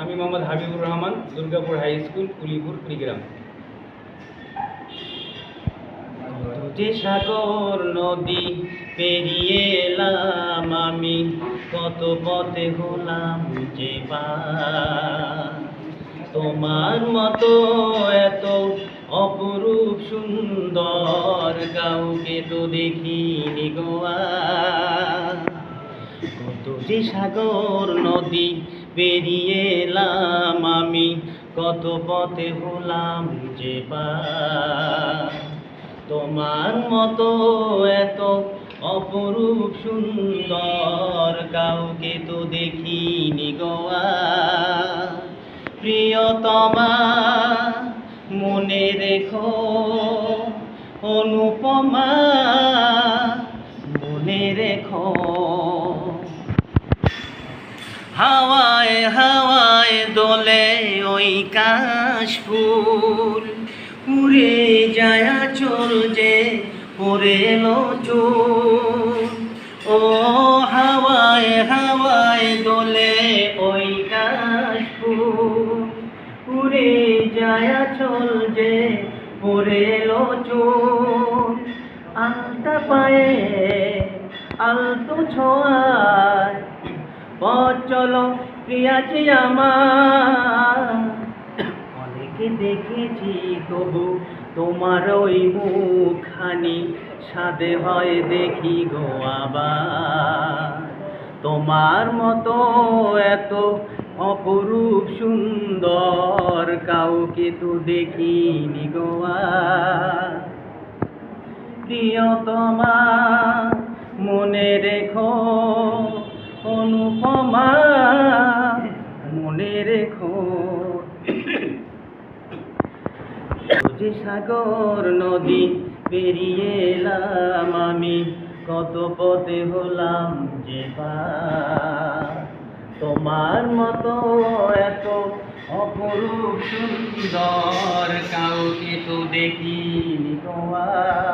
আমি Mohammad Habibur Rahman, Durgapur high school, Kulipur, Kurigram সাগর নদী পেরিয়ে এলাম আমি, কত পথে হলাম যে। তোমার মতো এত অপরূপ সুন্দর কাউকে তো দেখিনি গোয়া কত যে সাগর নদী পেরিয়ে এলাম আমি কত পথে হলাম যে। তোমার মতো এত অপরূপ সুন্দর কাউকে তো দেখিনি গোয়া প্রিয়তমা, মনে রেখো অনুপমা, মনে রেখো হাওয়ায় হাওয়ায় দোলে ওই কাশ ফুল উড়ে যায় চল যে পরে চুল। ও হাওয়ায় হাওয়ায় দোলে ওই কাশ ফুল উড়ে যায় চল যে পরে চুল। আলতা পায়ে আলতো ছোঁয়ায় পথ চলো প্রিয়াছি আমার। অনেকে দেখেছি তবু তোমার ওই মুখখানি সাদে হয় দেখি গো আবার। তোমার মতো এত অপরূপ সুন্দর কাউকে তো দেখিনি গোয়া প্রিয়তমা, মনে রেখো অনুপমা, মনে রেখো যে সাগর নদী পেরিয়ে এলাম আমি, কত পথে হলাম যে। তোমার মতো এত অপরূপ সুন্দর, কাউকে তো দেখিনি দেখি